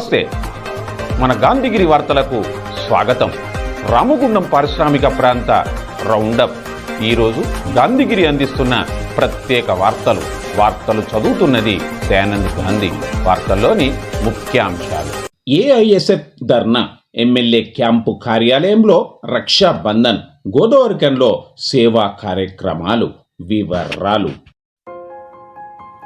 నమస్తే. మన గాంధీగిరి వార్తలకు స్వాగతం. రామగుండం పారిశ్రామిక ప్రాంత రౌండప్. ఈరోజు గాంధీగిరి అందిస్తున్న ప్రత్యేక వార్తలు. వార్తలు చదువుతున్నది దయానంద్ గాంధీ. వార్తల్లోని ముఖ్యాంశాలు. ఏఐఎస్ఎఫ్ ధర్నా ఎమ్మెల్యే క్యాంపు కార్యాలయంలో రక్షాబంధన్ గోదావరికంలో సేవా కార్యక్రమాలు వివరాలు.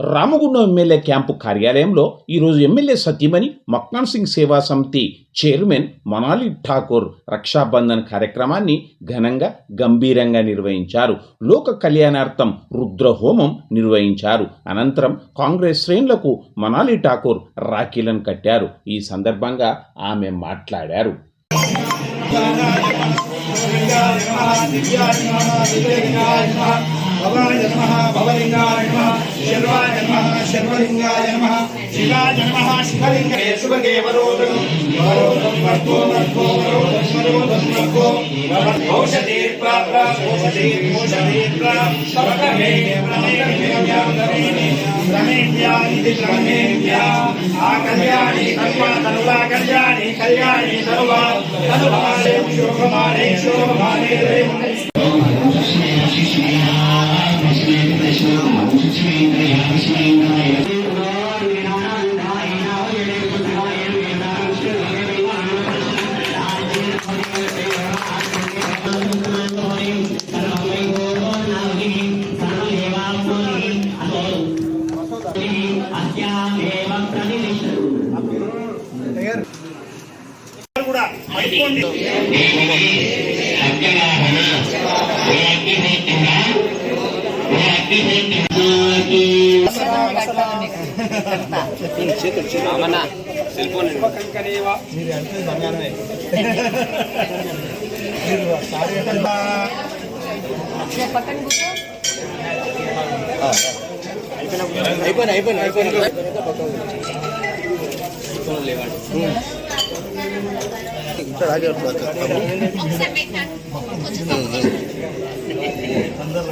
Ramagundam MLA camp కార్యాలయంలో ఈరోజు ఎమ్మెల్యే సతీమణి మక్నాన్ సింగ్ సేవా సమితి చైర్మన్ మనాలి ఠాకూర్ రక్షాబంధన్ కార్యక్రమాన్ని ఘనంగా గంభీరంగా నిర్వహించారు. లోక కళ్యాణార్థం రుద్రహోమం నిర్వహించారు. అనంతరం కాంగ్రెస్ శ్రేణులకు మనాలి ఠాకూర్ రాఖీలను కట్టారు. ఈ సందర్భంగా ఆమె మాట్లాడారు. భవాయ నమః భవలింగాయ నమః శర్వాయ నమః శర్వలింగాయ నమః శివాయ నమః శివలింగాయ శుభగే వరోదం వరోదం వర్గో వర్గో వరోదం వరోదం వర్గో ఔషధి ఇది ఆ కళ్యాణి కళ్యాణి కళ్యాణి తనువా శోభమానే శోభమానే कृष्णया कृष्णे कृष्ण कृष्णेन्द्रया कृष्णेन्द्रया అయిపోయినా అయిపోయినా అయిపోయినా ఇక్కడ ఆగి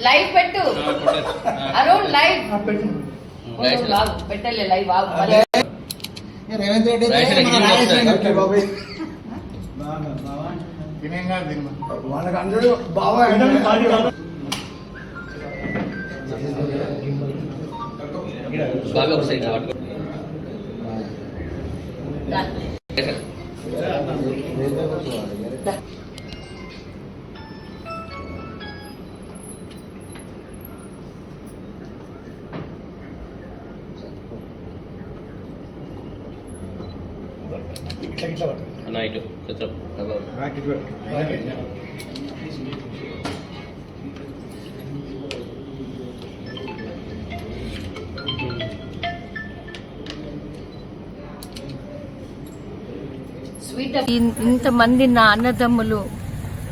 లైవ్ పెట్టు అరుణ్ లైవ్. పెట్టలే లైవ్. రేవంత్ రెడ్డి. వాళ్ళకి అందరూ. దా. అన్న చిత్రం ఇంతమంది నా అన్నదమ్ములు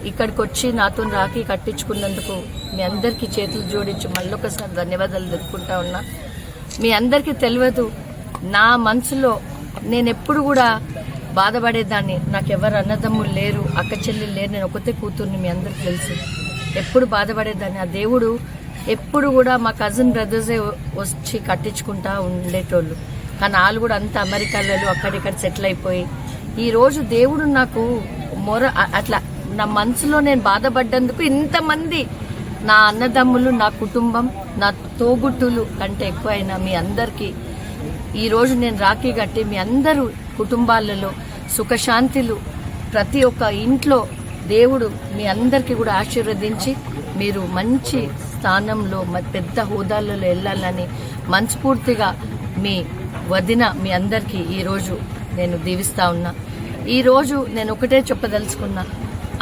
ఇక్కడికి వచ్చి నాతో రాఖీ కట్టించుకున్నందుకు మీ అందరికీ చేతులు జోడించి మళ్ళొకసారి ధన్యవాదాలు తెలుపుకుంటా ఉన్నా. మీ అందరికీ తెలియదు నా మనసులో నేను ఎప్పుడు కూడా బాధపడేదాన్ని. నాకు ఎవరు అన్నదమ్ములు లేరు అక్క చెల్లెలు లేరు నేను ఒకతే కూతుర్ని మీ అందరికి తెలుసు. ఎప్పుడు బాధపడేదాన్ని. ఆ దేవుడు ఎప్పుడు కూడా మా కజిన్ బ్రదర్సే వచ్చి కట్టించుకుంటా ఉండేటోళ్ళు. కానీ వాళ్ళు కూడా అంత అమెరికాలో అక్కడిక్కడ సెటిల్ అయిపోయి. ఈరోజు దేవుడు నాకు మొర అట్లా నా మనసులో నేను బాధపడ్డందుకు ఇంతమంది నా అన్నదమ్ములు నా కుటుంబం నా తోబుట్టులు కంటే ఎక్కువైనా మీ అందరికీ ఈరోజు నేను రాఖీ కట్టి మీ అందరూ కుటుంబాలలో సుఖశాంతిలు ప్రతి ఒక్క ఇంట్లో దేవుడు మీ అందరికీ కూడా ఆశీర్వదించి మీరు మంచి స్థానంలో పెద్ద హోదాలలో వెళ్ళాలని మనస్ఫూర్తిగా మీ వదిన మీ అందరికీ ఈరోజు నేను దీవిస్తా ఉన్నా. ఈరోజు నేను ఒకటే చెప్పదలుచుకున్నా.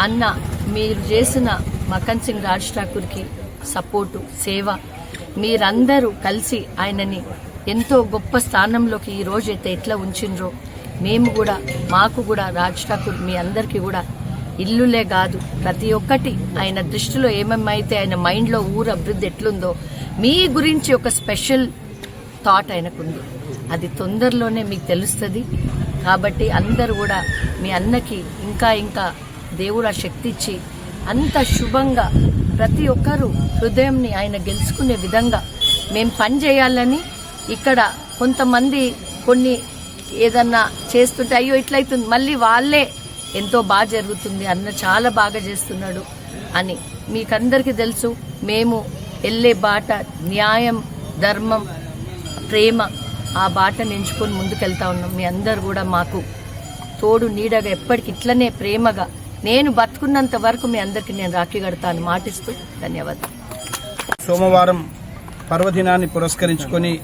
అన్న మీరు చేసిన మకన్ సింగ్ రాజ్ ఠాకూర్కి సపోర్టు సేవ మీరందరూ కలిసి ఆయనని ఎంతో గొప్ప స్థానంలోకి ఈ రోజు అయితే ఎట్లా ఉంచిండ్రో. మేము కూడా మాకు కూడా రాజ్ ఠాకూర్ మీ అందరికీ కూడా ఇల్లులే కాదు ప్రతి ఒక్కటి ఆయన దృష్టిలో ఏమేమైతే ఆయన మైండ్లో ఊరు అభివృద్ధి ఎట్లుందో మీ గురించి ఒక స్పెషల్ థాట్ ఆయనకుంది. అది తొందరలోనే మీకు తెలుస్తుంది. కాబట్టి అందరూ కూడా మీ అన్నకి ఇంకా ఇంకా దేవుడు ఆ శక్తి ఇచ్చి అంత శుభంగా ప్రతి ఒక్కరూ హృదయంని ఆయన గెలుచుకునే విధంగా మేము పని చేయాలని ఇక్కడ కొంతమంది కొన్ని ఏదన్నా చేస్తుంటే అయ్యో ఇట్లయితుంది. మళ్ళీ వాళ్ళే ఎంతో బాగా జరుగుతుంది అన్న చాలా బాగా చేస్తున్నాడు అని. మీకందరికీ తెలుసు మేము వెళ్ళే బాట న్యాయం ధర్మం ప్రేమ ఆ బాటను ఎంచుకొని ముందుకెళ్తా ఉన్నాం. మీ అందరు కూడా మాకు తోడు నీడగా ఎప్పటికి ఇట్లనే ప్రేమగా. నేను బతుకున్నంత వరకు మీ అందరికి నేను రాఖీ కడతాను మాటిస్తూ ధన్యవాదాలు. సోమవారం పర్వదినాన్ని పురస్కరించుకొని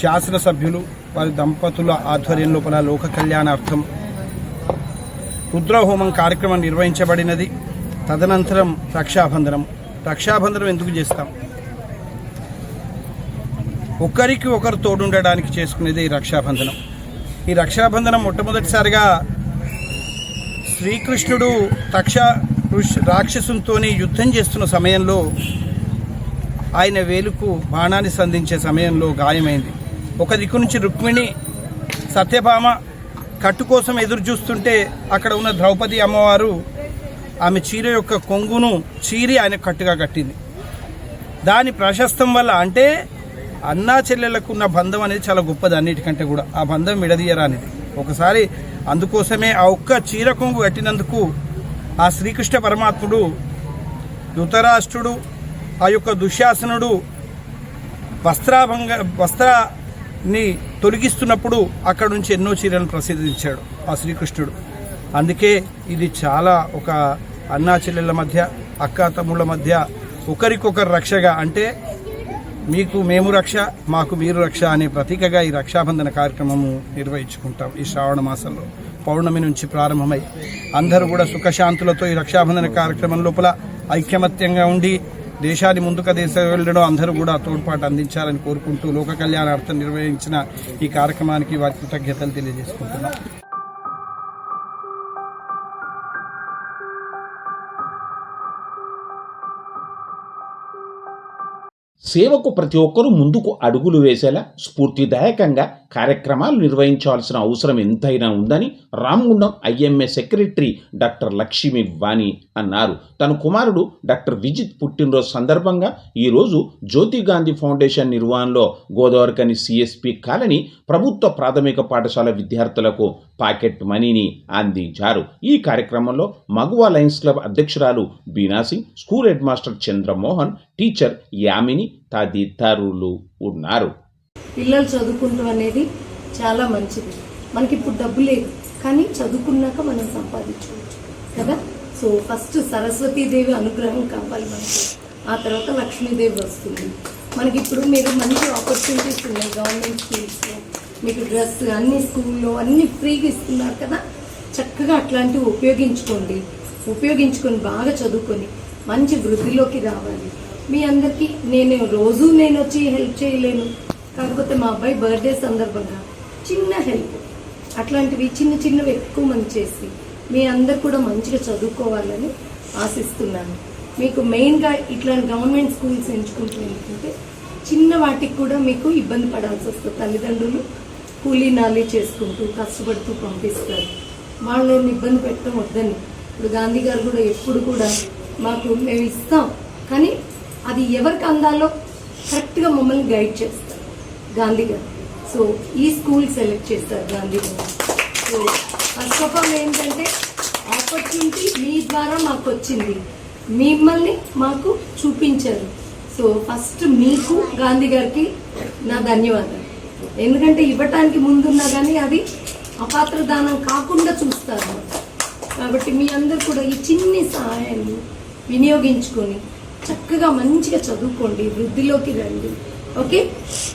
శాసనసభ్యులు వారి దంపతుల ఆధ్వర్యం లోపల లోక కళ్యాణార్థం రుద్రహోమం కార్యక్రమం నిర్వహించబడినది. తదనంతరం రక్షాబంధనం. రక్షాబంధనం ఎందుకు చేస్తాం? ఒకరికి ఒకరు తోడుండడానికి చేసుకునేది ఈ రక్షాబంధనం. ఈ రక్షాబంధనం మొట్టమొదటిసారిగా శ్రీకృష్ణుడు తక్ష రాక్షసునితో యుద్ధం చేస్తున్న సమయంలో ఆయన వేలుకు బాణాన్ని సంధించే సమయంలో గాయమైంది. ఒక దిక్కు నుంచి రుక్మిణి సత్యభామ కట్టు కోసం ఎదురు చూస్తుంటే అక్కడ ఉన్న ద్రౌపది అమ్మవారు ఆమె చీర యొక్క కొంగును చీరి ఆయన కట్టుగా కట్టింది. దాని ప్రశస్తం వల్ల అంటే అన్నా చెల్లెలకు ఉన్న బంధం అనేది చాలా గొప్పది అన్నిటికంటే కూడా. ఆ బంధం విడదీయరానిది. ఒకసారి అందుకోసమే ఆ ఒక్క చీర కొంగు కట్టినందుకు ఆ శ్రీకృష్ణ పరమాత్ముడు ధృతరాష్ట్రుడు ఆ యొక్క దుశ్శాసనుడు వస్త్రాభంగ వస్త్రాన్ని తొలగిస్తున్నప్పుడు అక్కడ నుంచి ఎన్నో చీరలను ప్రసిద్ధించాడు ఆ శ్రీకృష్ణుడు. అందుకే ఇది చాలా ఒక అన్నా చెల్లెళ్ళ మధ్య అక్క తమ్ముళ్ళ మధ్య ఒకరికొకరు రక్షగా అంటే మీకు మేము రక్ష మాకు మీరు రక్ష అనే ప్రతీకగా ఈ రక్షాబంధన కార్యక్రమము నిర్వహించుకుంటాం ఈ శ్రావణ మాసంలో. పౌర్ణమి నుంచి ప్రారంభమై అందరూ కూడా సుఖశాంతులతో ఈ రక్షాబంధన కార్యక్రమం లోపల ఐక్యమత్యంగా ఉండి దేశాన్ని ముందుకు దేశ వెళ్ళడం అందరూ కూడా తోడ్పాటు అందించాలని కోరుకుంటూ లోక కళ్యాణార్థం నిర్వహించిన ఈ కార్యక్రమానికి వారి కృతజ్ఞతలు తెలియజేసుకుంటున్నాం. సేవకు ప్రతి ఒక్కరూ ముందుకు అడుగులు వేసేలా స్ఫూర్తిదాయకంగా కార్యక్రమాలు నిర్వహించాల్సిన అవసరం ఎంతైనా ఉందని Ramagundam IMA secretary doctor Lakshmi Vani అన్నారు. తన కుమారుడు డాక్టర్ విజిత్ పుట్టినరోజు సందర్భంగా ఈరోజు జ్యోతి గాంధీ ఫౌండేషన్ నిర్వహణలో గోదావరికని సిఎస్పి కాలనీ ప్రభుత్వ ప్రాథమిక పాఠశాల విద్యార్థులకు పాకెట్ మనీని అందించారు. ఈ కార్యక్రమంలో మగువా లయన్స్ క్లబ్ అధ్యక్షురాలు Beena Singh school head master Chandramohan teacher Yamini తదితరులు ఉన్నారు. పిల్లలు చదువుకుంటూ అనేది చాలా మంచిది. మనకి ఇప్పుడు డబ్బు లేదు కానీ చదువుకున్నాక మనం సంపాదించుకోవచ్చు కదా? సో ఫస్ట్ సరస్వతీదేవి అనుగ్రహం కావాలి మనకి. ఆ తర్వాత లక్ష్మీదేవి వస్తుంది. మనకి ఇప్పుడు మీరు మంచి ఆపర్చునిటీస్ ఉన్నాయి గవర్నమెంట్ స్కూల్స్లో మీకు డ్రెస్ అన్ని స్కూల్లో అన్ని ఫ్రీగా ఇస్తున్నారు కదా? చక్కగా అట్లాంటివి ఉపయోగించుకోండి. ఉపయోగించుకొని బాగా చదువుకొని మంచి వృద్ధిలోకి రావాలి. మీ అందరికీ నేను రోజు నేను వచ్చి హెల్ప్ చేయలేను. కాకపోతే మా అబ్బాయి బర్త్డే సందర్భంగా చిన్న హెల్ప్. అట్లాంటివి చిన్న చిన్నవి ఎక్కువ మంది చేసి మీ అందరు కూడా మంచిగా చదువుకోవాలని ఆశిస్తున్నాను. మీకు మెయిన్గా ఇట్లాంటి గవర్నమెంట్ స్కూల్స్ ఎంచుకుంటూ ఎందుకంటే చిన్న వాటికి కూడా మీకు ఇబ్బంది పడాల్సి వస్తుంది. తల్లిదండ్రులు కూలీ నాలి చేసుకుంటూ కష్టపడుతూ పంపిస్తారు. వాళ్ళని ఇబ్బంది పెట్టడం వద్దని. ఇప్పుడు గాంధీ గారు కూడా ఎప్పుడు కూడా మాకు మేము ఇస్తాం. కానీ అది ఎవరికి అందాలో కరెక్ట్గా మమ్మల్ని గైడ్ చేస్తారు. గాంధీ గారు. సో ఈ స్కూల్ సెలెక్ట్ చేస్తారు గాంధీ గారు. సో ఫస్ట్ ఆఫ్ ఆల్ ఏంటంటే ఆపర్చునిటీ మీ ద్వారా మాకు వచ్చింది. మిమ్మల్ని మాకు చూపించారు. సో ఫస్ట్ మీకు గాంధీ గారికి నా ధన్యవాదాలు. ఎందుకంటే ఇవ్వటానికి ముందున్నా కానీ అది అపాత్రదానం కాకుండా చూస్తారు. కాబట్టి మీ అందరు కూడా ఈ చిన్ని సహాయాన్ని వినియోగించుకొని చక్కగా మంచిగా చదువుకోండి వృద్ధిలోకి రండి. ఓకే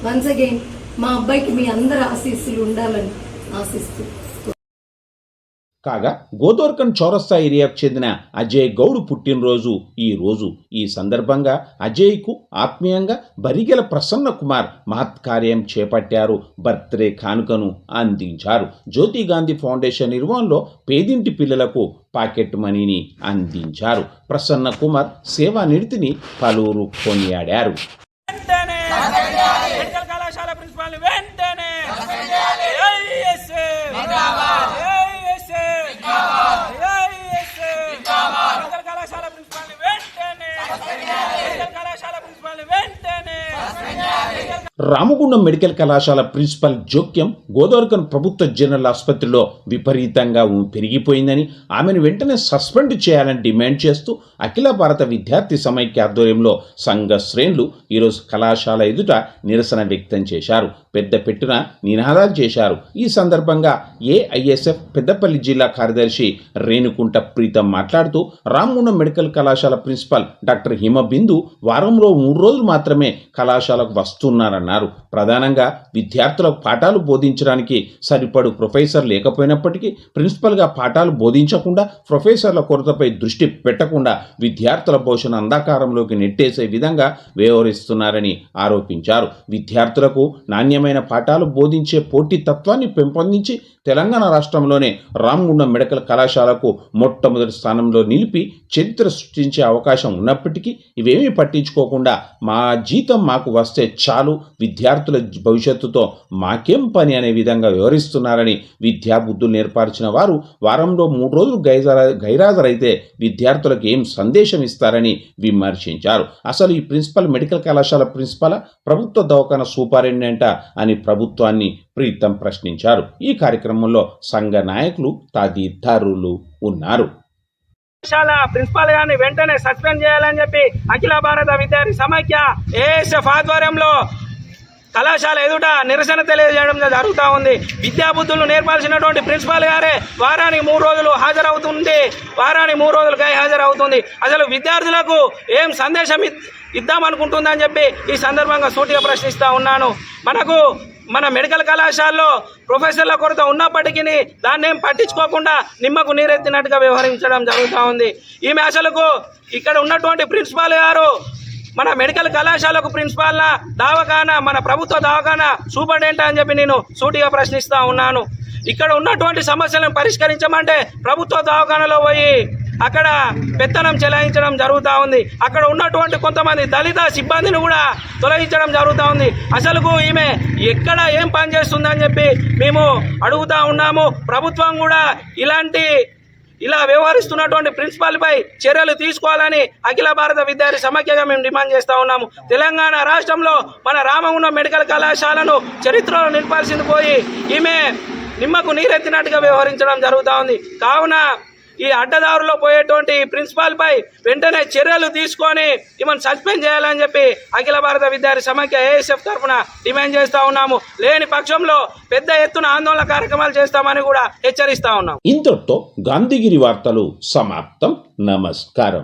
వన్స్ అగైన్ మా అబ్బాయికి మీ అందరి ఆశీస్సులు ఉండాలని ఆశిస్తూ కాగా గోదోర్కన్ చౌరస్తా ఏరియాకు చెందిన అజయ్ గౌడ్ పుట్టినరోజు ఈ రోజు. ఈ సందర్భంగా అజయ్కు ఆత్మీయంగా బరిగెల ప్రసన్న కుమార్ మహత్కార్యం చేపట్టారు బర్త్డే కానుకను అందించారు. జ్యోతి గాంధీ ఫౌండేషన్ నిర్వహణలో పేదింటి పిల్లలకు పాకెట్ మనీని అందించారు. ప్రసన్న కుమార్ సేవా నిడితిని పలువురు కొనియాడారు వెంటనే మెడికల్ కళాశాల ప్రిన్సిపాల్ వెంటనే AIS! AIS! AIS! మెడికల్ కళాశాల ప్రిన్సిపాల్ వెంటనే మెడికల్ కళాశాల ప్రిన్సిపాల్ వెంటనే రామగుండం మెడికల్ కళాశాల ప్రిన్సిపల్ జోక్యం గోదావరికన్ ప్రభుత్వ జనరల్ ఆసుపత్రిలో విపరీతంగా పెరిగిపోయిందని ఆమెను వెంటనే సస్పెండ్ చేయాలని డిమాండ్ చేస్తూ అఖిల భారత విద్యార్థి సమైక్య ఆధ్వర్యంలో సంఘ శ్రేణులు ఈరోజు కళాశాల ఎదుట నిరసన వ్యక్తం చేశారు. పెద్ద పెట్టున నినాదాలు చేశారు. ఈ సందర్భంగా ఏఐఎస్ఎఫ్ పెద్దపల్లి జిల్లా కార్యదర్శి రేణుకుంట ప్రీతం మాట్లాడుతూ రామగుండం మెడికల్ కళాశాల ప్రిన్సిపల్ డాక్టర్ హిమబిందు వారంలో మూడు రోజులు మాత్రమే కళాశాలకు వస్తున్నారన్నారు. ప్రధానంగా విద్యార్థులకు పాఠాలు బోధించడానికి సరిపడు ప్రొఫెసర్ లేకపోయినప్పటికీ ప్రిన్సిపల్గా పాఠాలు బోధించకుండా ప్రొఫెసర్ల కొరతపై దృష్టి పెట్టకుండా విద్యార్థుల పోషణ అంధకారంలోకి నెట్టేసే విధంగా వ్యవహరిస్తున్నారని ఆరోపించారు. విద్యార్థులకు నాణ్యమైన పాఠాలు బోధించే పోటీ తత్వాన్ని పెంపొందించి తెలంగాణ రాష్ట్రంలోనే రామగుండం మెడికల్ కళాశాలకు మొట్టమొదటి స్థానంలో నిలిపి చరిత్ర సృష్టించే అవకాశం ఉన్నప్పటికీ ఇవేమీ పట్టించుకోకుండా మా జీతం మాకు వస్తే చాలు విద్యార్థుల భవిష్యత్తుతో మాకేం పని అనే విధంగా వివరిస్తున్నారని విద్యాబుద్ధులు నేర్పార్చిన వారు వారంలో మూడు రోజులు గైజార గైరాజరైతే విద్యార్థులకు ఏం సందేశం ఇస్తారని విమర్శించారు. అసలు ఈ ప్రిన్సిపల్ మెడికల్ కళాశాల ప్రిన్సిపల్? ప్రభుత్వ దవాఖాన సూపరింటెండెంటా? అని ప్రభుత్వాన్ని ప్రీతం ప్రశ్నించారు. ఈ కార్యక్రమంలో సంఘ నాయకులు తదితరులు ఉన్నారు. కళాశాల ప్రిన్సిపాల్ గారిని వెంటనే సస్పెండ్ చేయాలని చెప్పి అఖిల భారత విద్యార్థి సమైక్య ఏఎస్ఎఫ్ ఆధ్వర్యంలో కళాశాల ఎదుట నిరసన తెలియజేయడం జరుగుతూ ఉంది. విద్యాబుద్ధులు నేర్పాల్సినటువంటి ప్రిన్సిపాల్ గారే వారానికి మూడు రోజులు హాజరు హాజరవుతుంది వారానికి మూడు రోజులు హాజరవుతుంది. అసలు విద్యార్థులకు ఏం సందేశం ఇద్దామనుకుంటుందని చెప్పి ఈ సందర్భంగా సూటిగా ప్రశ్నిస్తూ ఉన్నాను. మనకు మన మెడికల్ కళాశాలలో ప్రొఫెసర్ల కొరత ఉన్నప్పటికీ దాన్ని ఏం పట్టించుకోకుండా నిమ్మకు నీరెత్తినట్టుగా వ్యవహరించడం జరుగుతూ ఉంది. ఈమె అసలుకు ఇక్కడ ఉన్నటువంటి ప్రిన్సిపాల్ గారు మన మెడికల్ కళాశాలకు ప్రిన్సిపాల్ దవాఖానా మన ప్రభుత్వ దవాఖానా సూపరింటెండెంట్ అని చెప్పి నేను సూటిగా ప్రశ్నిస్తూ ఉన్నాను. ఇక్కడ ఉన్నటువంటి సమస్యలను పరిష్కరించమంటే ప్రభుత్వ దవాఖానలో పోయి అక్కడ పెత్తనం చెలాయించడం జరుగుతూ ఉంది. అక్కడ ఉన్నటువంటి కొంతమంది దళిత సిబ్బందిని కూడా తొలగించడం జరుగుతూ ఉంది. అసలుకు ఈమె ఎక్కడ ఏం పని చేస్తుందని చెప్పి మేము అడుగుతా ఉన్నాము. ప్రభుత్వం కూడా ఇలాంటి ఇలా వ్యవహరిస్తున్నటువంటి ప్రిన్సిపాల్పై చర్యలు తీసుకోవాలని అఖిల భారత విద్యార్థి సమాఖ్యగా మేము డిమాండ్ చేస్తూ ఉన్నాము. తెలంగాణ రాష్ట్రంలో మన రామగుండం మెడికల్ కళాశాలను చరిత్రలో నిలిపాల్సింది పోయి ఈమె నిమ్మకు నీరెత్తినట్టుగా వ్యవహరించడం జరుగుతూ ఉంది. కావున ఈ అడ్డదారులో పోయేటువంటి ప్రిన్సిపాల్ పై వెంటనే చర్యలు తీసుకొని ఈమెను సస్పెండ్ చేయాలని చెప్పి అఖిల భారత విద్యార్థి సమాఖ్య ఏఎస్ఎఫ్ తరఫున డిమాండ్ చేస్తా ఉన్నాము. లేని పక్షంలో పెద్ద ఎత్తున ఆందోళన కార్యక్రమాలు చేస్తామని కూడా హెచ్చరిస్తా ఉన్నాం. ఇంతటితో గాంధీగిరి వార్తలు సమాప్తం. నమస్కారం.